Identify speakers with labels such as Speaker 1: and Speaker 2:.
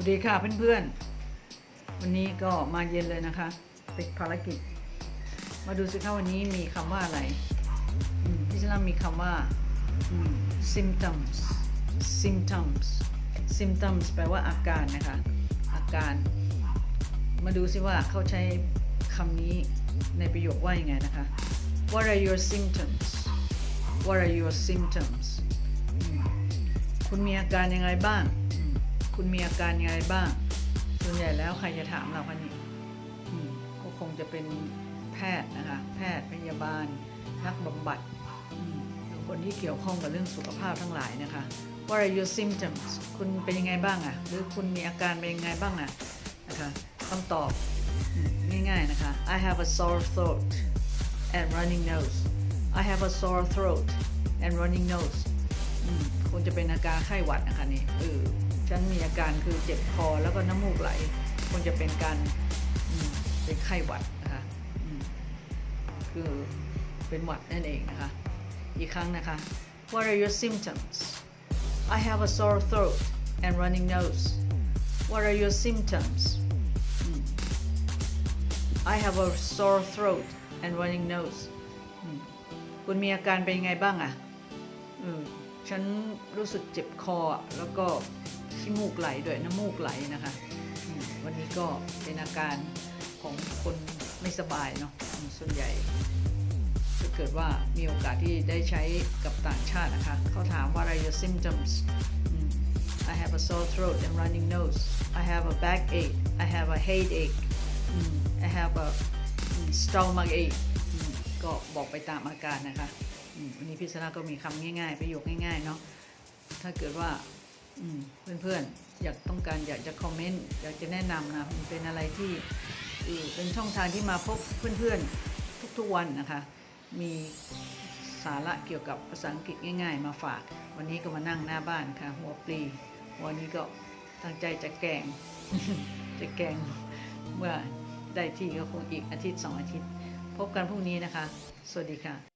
Speaker 1: วัสดีค่ะเพื่อนๆ วันนี้ก็มาเย็นเลยนะคะ ติดภารกิจ มาดูสิคะวันนี้มีคำว่าอะไรพี่ชนะมีคำว่า symptoms symptoms symptoms แปลว่าอาการนะคะ อาการ มาดูสิว่าเขาใช้คำนี้ในประโยคว่ายังไงนะคะ What are your symptoms What are your symptoms คุณมีอาการยังไงบ้าง คุณมีอาการยังไงบ้าง ส่วนใหญ่แล้วใครจะถามเราคะนี่ก็คงจะเป็นแพทย์นะคะ แพทย์พยาบาล นักบำบัดหรือคนที่เกี่ยวข้องกับเรื่องสุขภาพทั้งหลายนะคะ What are your symptoms คุณเป็นยังไงบ้างอะหรือคุณมีอาการเป็นยังไงบ้างอะนะคะคำตอบง่ายๆนะคะ I have a sore throat and running nose I have a sore throat and running nose คงจะเป็นอาการไข้หวัดนะคะนี่เออ ฉันมีอาการคือเจ็บคอแล้วก็น้ำมูกไหลคงจะเป็นการเป็นไข้หวัดนะคะคือเป็นหวัดนั่นเองนะคะ อีกครั้งนะคะ What are your symptoms I have a sore throat and running nose What are your symptoms I have a sore throat and running nose คุณมีอาการเป็นยังไงบ้างอะเออฉันรู้สึกเจ็บคอแล้วก็ ขี้มูกไหลด้วยน้ำมูกไหลนะคะ วันนี้ก็เป็นอาการของคนไม่สบายเนาะส่วนใหญ่ถ้าเกิดว่ามีโอกาสที่ได้ใช้กับต่างชาตินะคะ เขาถามว่า are your symptoms I have a sore throat and running nose I have a backache I have a headache I have a stomach ache ก็บอกไปตามอาการนะคะวันนี้พิศนาก็มีคำง่ายๆ ประโยคง่ายๆ เนาะถ้าเกิดว่า เพื่อนๆ อยากต้องการอยากจะคอมเมนต์อยากจะแนะนำนะมันเป็นอะไรที่เป็นช่องทางที่มาพบเพื่อนๆ ทุกๆวันนะคะ มีสาระเกี่ยวกับภาษาอังกฤษง่าย ๆ มาฝาก วันนี้ก็มานั่งหน้าบ้านค่ะหัวปลีวันนี้ก็ตั้งใจจะแกงจะแกงเมื่อได้ที่ก็คงอีกอาทิตย์สองอาทิตย์ พบกันพรุ่งนี้นะคะ สวัสดีค่ะ